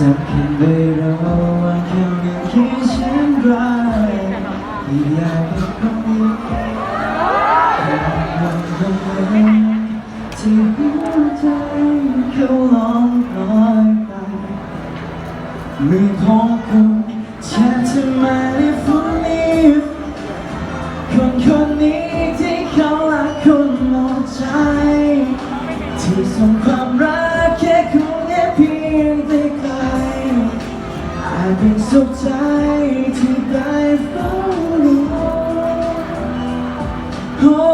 สักคนไปรอวันคำนึงคิดช่นไรที่อยากเป็นคนเดียวคนคนเดียวที่หัวใจเขาลองลอยไปมือของคุณแช่จะมาได้ฝันนี้คนคนนี้ที่เขารักคนหมดใจที่ส่งความ เป็นสุขใจที่ได้เฝ้าดูโอ้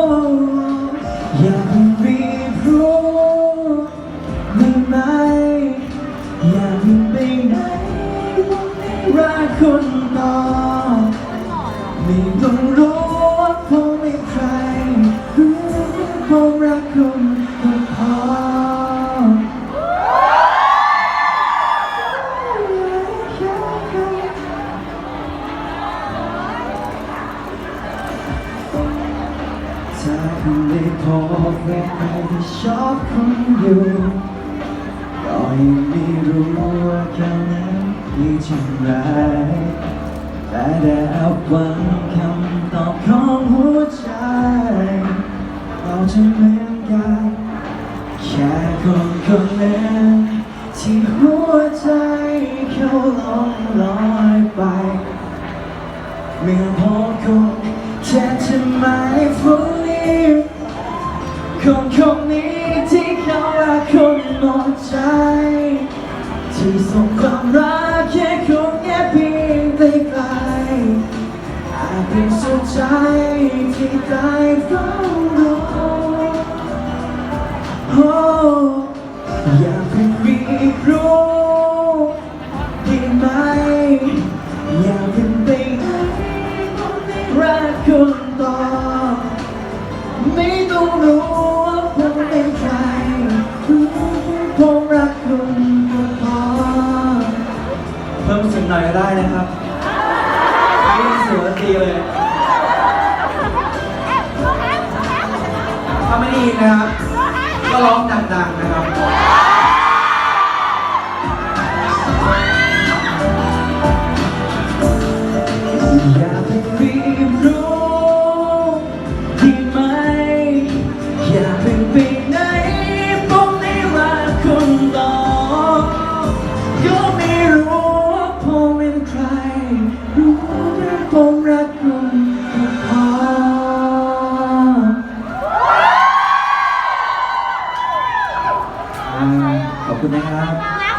ถ้าคุณได้พบว่าใครที่ชอบคุณอยู่ก็ยังไม่รู้ว่าเขานั้นคิดอย่างไรแต่ได้รับฟังคำตอบของหัวใจ เราจะเหมือนกันแค่คนคนนึ่งที่หัวใจเขาลองลอยไปเมื่อพบ ส่งความรักแค่คุณแค่เพียงแต่ไกลอาจเป็นสุดใจที่ได้เฝ้ารอโอ้อย่าเพิ่งรีบรู้ได้ไหม อย่าเพิ่งไปไหนรักคุณต่อไม่ต้องรู้ว่าผม หน่อยก็ได้นะครับไม่เสียงดนตรีเลย ถ้าไม่ได้ยินนะครับ ก็ร้องดังๆนะครับ ขอบคุณนะครับ